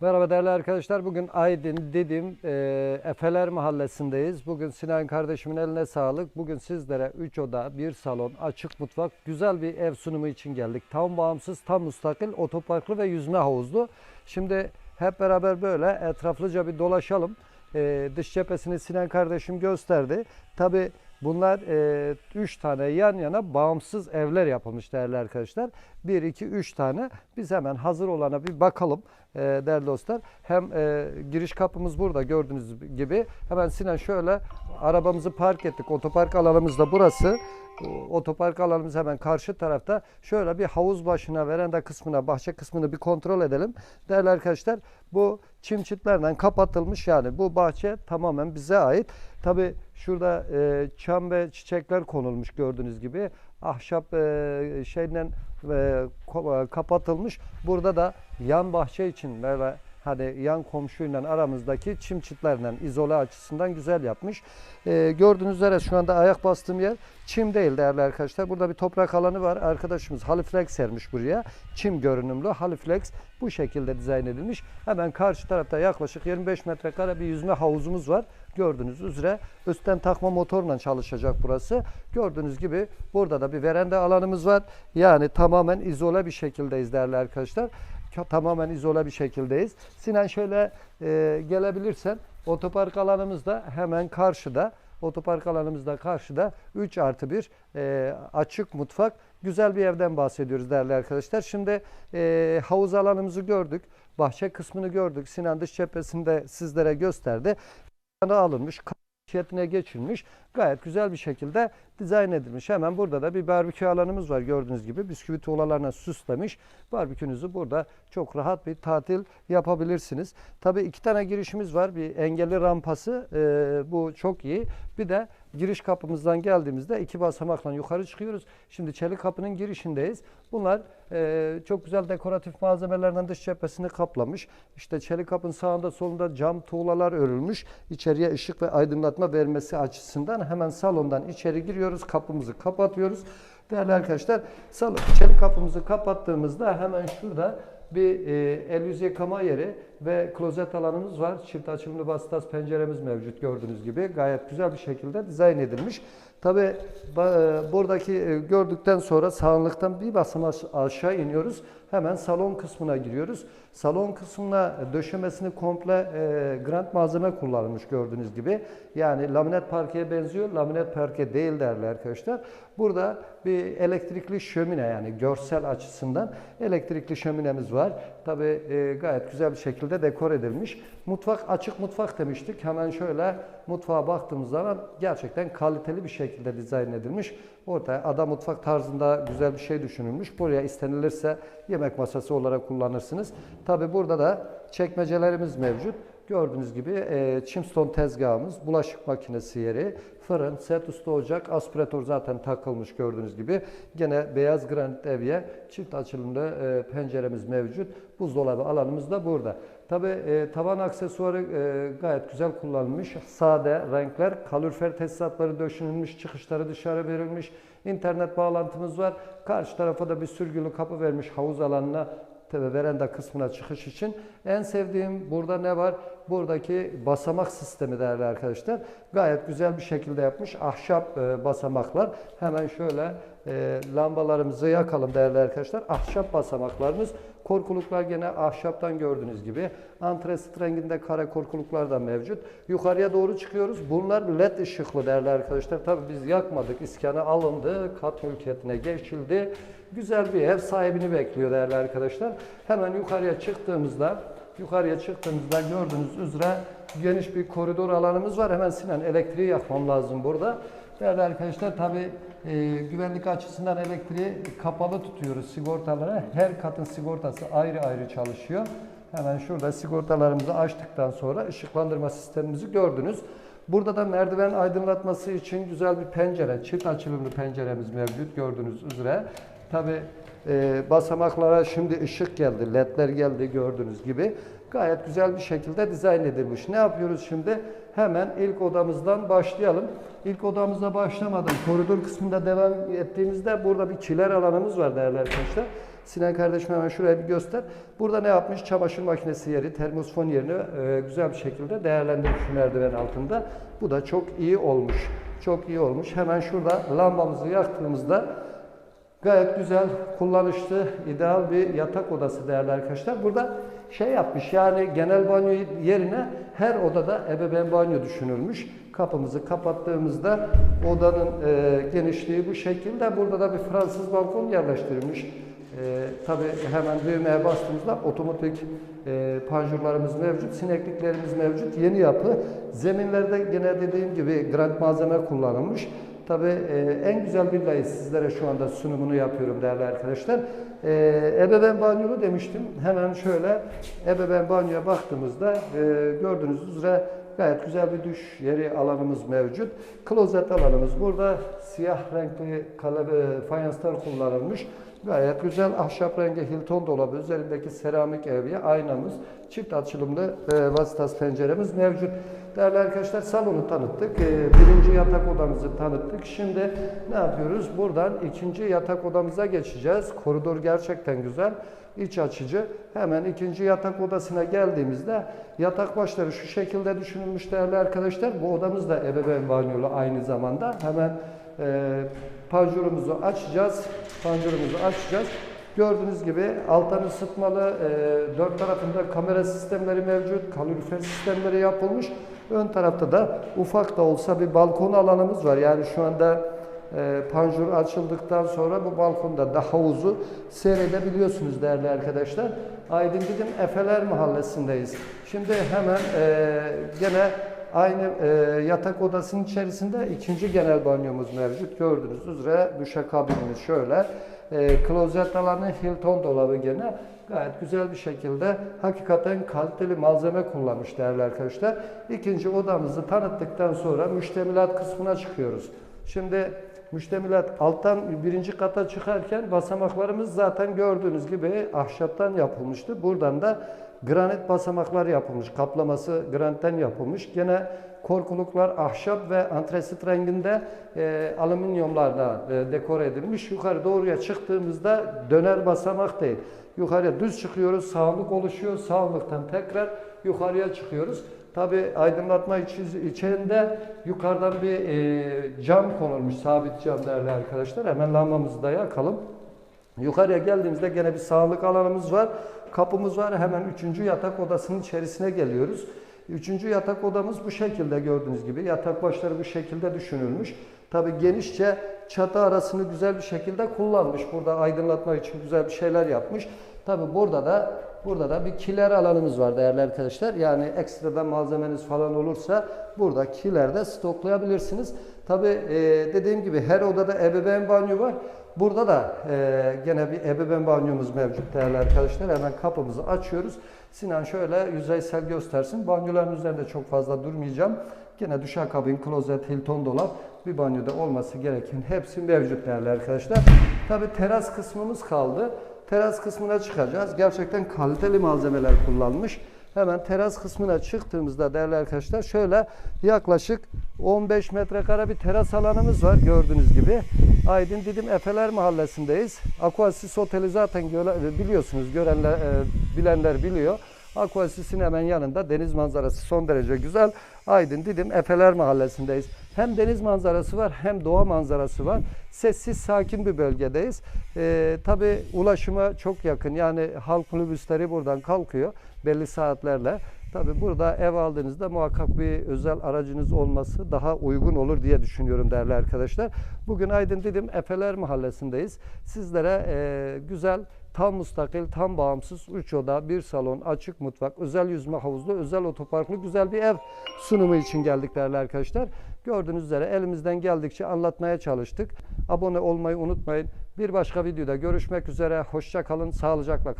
Merhaba değerli arkadaşlar. Bugün Aydın Didim e, Efeler Mahallesi'ndeyiz. Bugün Sinan kardeşimin eline sağlık. Bugün sizlere 3 oda, 1 salon, açık mutfak, güzel bir ev sunumu için geldik. Tam bağımsız, tam müstakil, otoparklı ve yüzme havuzlu. Şimdi hep beraber böyle etraflıca bir dolaşalım. E, dış cephesini Sinan kardeşim gösterdi. Tabi bunlar 3 tane yan yana bağımsız evler yapılmış değerli arkadaşlar. 1, 2, 3 tane. Biz hemen hazır olana bir bakalım e, değerli dostlar. Hem e, giriş kapımız burada gördüğünüz gibi. Hemen Sinan şöyle arabamızı park ettik. Otopark alanımız da burası. Otopark alanımız hemen karşı tarafta. Şöyle bir havuz başına, veranda kısmına, bahçe kısmını bir kontrol edelim. Değerli arkadaşlar bu çim çitlerden kapatılmış yani bu bahçe tamamen bize ait. Tabi şurada e, çam ve çiçekler konulmuş gördüğünüz gibi. Ahşap e, şeyden e, kapatılmış. Burada da yan bahçe için böyle hani yan komşuyla aramızdaki çim çitlerden izole açısından güzel yapmış. E, gördüğünüz üzere şu anda ayak bastığım yer çim değil değerli arkadaşlar. Burada bir toprak alanı var. Arkadaşımız haliflex sermiş buraya. Çim görünümlü haliflex bu şekilde dizayn edilmiş. Hemen karşı tarafta yaklaşık 25 metrekare bir yüzme havuzumuz var. Gördüğünüz üzere üstten takma motorla çalışacak burası. Gördüğünüz gibi burada da bir veranda alanımız var. Yani tamamen izole bir şekildeyiz değerli arkadaşlar. Tamamen izole bir şekildeyiz. Sinan şöyle e, gelebilirsen otopark alanımız da hemen karşıda. Otopark alanımız da karşıda 3 artı 1 e, açık mutfak. Güzel bir evden bahsediyoruz değerli arkadaşlar. Şimdi e, havuz alanımızı gördük. Bahçe kısmını gördük. Sinan dış cephesinde sizlere gösterdi. Alınmış, kayfiyetine geçilmiş. Gayet güzel bir şekilde dizayn edilmiş. Hemen burada da bir barbekü alanımız var gördüğünüz gibi. Bisküvi tuğlalarına süslemiş. Barbekünüzü burada çok rahat bir tatil yapabilirsiniz. Tabii iki tane girişimiz var. Bir engelli rampası. e, bu çok iyi. Bir de giriş kapımızdan geldiğimizde iki basamakla yukarı çıkıyoruz. Şimdi çelik kapının girişindeyiz. Bunlar e, çok güzel dekoratif malzemelerden dış cephesini kaplamış. İşte çelik kapının sağında solunda cam tuğlalar örülmüş. İçeriye ışık ve aydınlatma vermesi açısından hemen salondan içeri giriyoruz. Kapımızı kapatıyoruz. Değerli arkadaşlar salon çelik kapımızı kapattığımızda hemen şurada bir e, el yüz yıkama yeri ve klozet alanımız var. Çift açımlı bastas penceremiz mevcut gördüğünüz gibi. Gayet güzel bir şekilde dizayn edilmiş. Tabi buradaki e, gördükten sonra sağlıktan bir basamak aşağı iniyoruz. Hemen salon kısmına giriyoruz. Salon kısmına döşemesini komple e, grant malzeme kullanılmış gördüğünüz gibi. Yani laminat parkeye benziyor. Laminat parke değil değerli arkadaşlar. Burada bir elektrikli şömine yani görsel açısından elektrikli şöminemiz var. Tabi gayet güzel bir şekilde dekor edilmiş. Mutfak açık mutfak demiştik. Hemen şöyle mutfağa baktığımız zaman gerçekten kaliteli bir şekilde dizayn edilmiş. Ortaya ada mutfak tarzında güzel bir şey düşünülmüş. Buraya istenilirse yemek masası olarak kullanırsınız. Tabi burada da çekmecelerimiz mevcut. Gördüğünüz gibi e, çimstone tezgahımız, bulaşık makinesi yeri, fırın, set üstü ocak, aspiratör zaten takılmış gördüğünüz gibi. Gene beyaz granit evye, çift açılımlı e, penceremiz mevcut. Buzdolabı alanımız da burada. Tabi e, tavan aksesuarı e, gayet güzel kullanılmış. Sade renkler, kalorifer tesisatları döşünülmüş, çıkışları dışarı verilmiş. İnternet bağlantımız var. Karşı tarafa da bir sürgülü kapı vermiş havuz alanına veranda kısmına çıkış için. En sevdiğim burada ne var? Buradaki basamak sistemi değerli arkadaşlar. Gayet güzel bir şekilde yapmış. Ahşap e, basamaklar. Hemen şöyle e, lambalarımızı yakalım değerli arkadaşlar. Ahşap basamaklarımız. Korkuluklar gene ahşaptan gördüğünüz gibi. Antresit renginde kare korkuluklar da mevcut. Yukarıya doğru çıkıyoruz. Bunlar led ışıklı değerli arkadaşlar. Tabi biz yakmadık. İskana alındı. Kat mülkiyetine geçildi. Güzel bir ev sahibini bekliyor değerli arkadaşlar. Hemen yukarıya çıktığımızda yukarıya çıktığımızda gördüğünüz üzere geniş bir koridor alanımız var. Hemen Sinan elektriği yakmam lazım burada. Değerli arkadaşlar tabi güvenlik açısından elektriği kapalı tutuyoruz sigortalara. Her katın sigortası ayrı ayrı çalışıyor. Hemen şurada sigortalarımızı açtıktan sonra ışıklandırma sistemimizi gördünüz. Burada da merdiven aydınlatması için güzel bir pencere, çift açılımlı penceremiz mevcut gördüğünüz üzere. Tabi basamaklara şimdi ışık geldi, ledler geldi gördüğünüz gibi. Gayet güzel bir şekilde dizayn edilmiş. Ne yapıyoruz şimdi? Hemen ilk odamızdan başlayalım. İlk odamızda başlamadan koridor kısmında devam ettiğimizde burada bir kiler alanımız var değerli arkadaşlar. Sinan kardeşim hemen şuraya bir göster. Burada ne yapmış? Çamaşır makinesi yeri, termosfon yerini e, güzel bir şekilde değerlendirmiş merdiven altında. Bu da çok iyi olmuş. Çok iyi olmuş. Hemen şurada lambamızı yaktığımızda Gayet güzel, kullanışlı, ideal bir yatak odası değerli arkadaşlar. Burada şey yapmış yani genel banyo yerine her odada ebeveyn banyo düşünülmüş. Kapımızı kapattığımızda odanın e, genişliği bu şekilde. Burada da bir Fransız balkon yerleştirilmiş. E, tabii hemen düğmeye bastığımızda otomatik e, panjurlarımız mevcut, sinekliklerimiz mevcut. Yeni yapı. Zeminlerde gene dediğim gibi grant malzeme kullanılmış. Tabii e, en güzel villayı sizlere şu anda sunumunu yapıyorum değerli arkadaşlar. E, ebeveyn banyolu demiştim. Hemen şöyle ebeveyn banyoya baktığımızda e, gördüğünüz üzere gayet güzel bir duş yeri alanımız mevcut. Klozet alanımız burada siyah renkli kalem, fayanslar kullanılmış. Gayet güzel ahşap rengi Hilton dolabı, üzerindeki seramik evye, aynamız, çift açılımlı e, vasıtas penceremiz mevcut. Değerli arkadaşlar salonu tanıttık. E, birinci yatak odamızı tanıttık. Şimdi ne yapıyoruz? Buradan ikinci yatak odamıza geçeceğiz. Koridor gerçekten güzel. İç açıcı. Hemen ikinci yatak odasına geldiğimizde yatak başları şu şekilde düşünülmüş değerli arkadaşlar. Bu odamız da ebeveyn banyolu aynı zamanda. Hemen e, panjurumuzu açacağız. Panjurumuzu açacağız. Gördüğünüz gibi alttan ısıtmalı, e, dört tarafında kamera sistemleri mevcut, kalorifer sistemleri yapılmış. Ön tarafta da ufak da olsa bir balkon alanımız var. Yani şu anda e, panjur açıldıktan sonra bu balkonda da havuzu seyredebiliyorsunuz değerli arkadaşlar. Aydın Didim Efeler Mahallesi'ndeyiz. Şimdi hemen e, gene Aynı e, yatak odasının içerisinde ikinci genel banyomuz mevcut. Gördüğünüz üzere duşakabinimiz şöyle. E, klozet alanı Hilton dolabı gene gayet güzel bir şekilde hakikaten kaliteli malzeme kullanmış değerli arkadaşlar. İkinci odamızı tanıttıktan sonra müştemilat kısmına çıkıyoruz. Şimdi müştemilat alttan birinci kata çıkarken basamaklarımız zaten gördüğünüz gibi ahşaptan yapılmıştı. Buradan da granit basamaklar yapılmış. Kaplaması granitten yapılmış. Gene korkuluklar ahşap ve antresit renginde e, alüminyumlarla e, dekore edilmiş. Yukarı doğruya çıktığımızda döner basamak değil. Yukarıya düz çıkıyoruz, sağlık oluşuyor. Sağlıktan tekrar yukarıya çıkıyoruz. Tabi aydınlatma içi- içinde yukarıdan bir e, cam konulmuş, sabit cam değerli arkadaşlar. Hemen lambamızı da yakalım. Yukarıya geldiğimizde gene bir sağlık alanımız var. Kapımız var. Hemen üçüncü yatak odasının içerisine geliyoruz. Üçüncü yatak odamız bu şekilde gördüğünüz gibi. Yatak başları bu şekilde düşünülmüş. Tabi genişçe çatı arasını güzel bir şekilde kullanmış. Burada aydınlatma için güzel bir şeyler yapmış. Tabi burada da burada da bir kiler alanımız var değerli arkadaşlar. Yani ekstradan malzemeniz falan olursa burada kilerde stoklayabilirsiniz. Tabi dediğim gibi her odada ebeveyn banyo var. Burada da e, gene bir ebeveyn banyomuz mevcut değerli arkadaşlar. Hemen kapımızı açıyoruz. Sinan şöyle yüzeysel göstersin. Banyoların üzerinde çok fazla durmayacağım. Gene duşakabin, klozet, Hilton dolap bir banyoda olması gereken hepsi mevcut değerli arkadaşlar. Tabi teras kısmımız kaldı. Teras kısmına çıkacağız. Gerçekten kaliteli malzemeler kullanmış. Hemen teras kısmına çıktığımızda değerli arkadaşlar şöyle yaklaşık 15 metrekare bir teras alanımız var gördüğünüz gibi. Aydın Didim Efeler Mahallesi'ndeyiz. Aquasis Oteli zaten biliyorsunuz görenler, e, bilenler biliyor. Aquasis'in hemen yanında deniz manzarası son derece güzel. Aydın Didim Efeler Mahallesi'ndeyiz. Hem deniz manzarası var hem doğa manzarası var. Sessiz sakin bir bölgedeyiz. Ee, tabii ulaşıma çok yakın. Yani halk minibüsleri buradan kalkıyor belli saatlerle. Tabii burada ev aldığınızda muhakkak bir özel aracınız olması daha uygun olur diye düşünüyorum değerli arkadaşlar. Bugün Aydın Didim Efeler Mahallesi'ndeyiz. Sizlere e, güzel tam müstakil, tam bağımsız 3 oda, bir salon, açık mutfak, özel yüzme havuzlu, özel otoparklı güzel bir ev sunumu için geldik değerli arkadaşlar. Gördüğünüz üzere elimizden geldikçe anlatmaya çalıştık. Abone olmayı unutmayın. Bir başka videoda görüşmek üzere. Hoşça kalın, sağlıcakla kalın.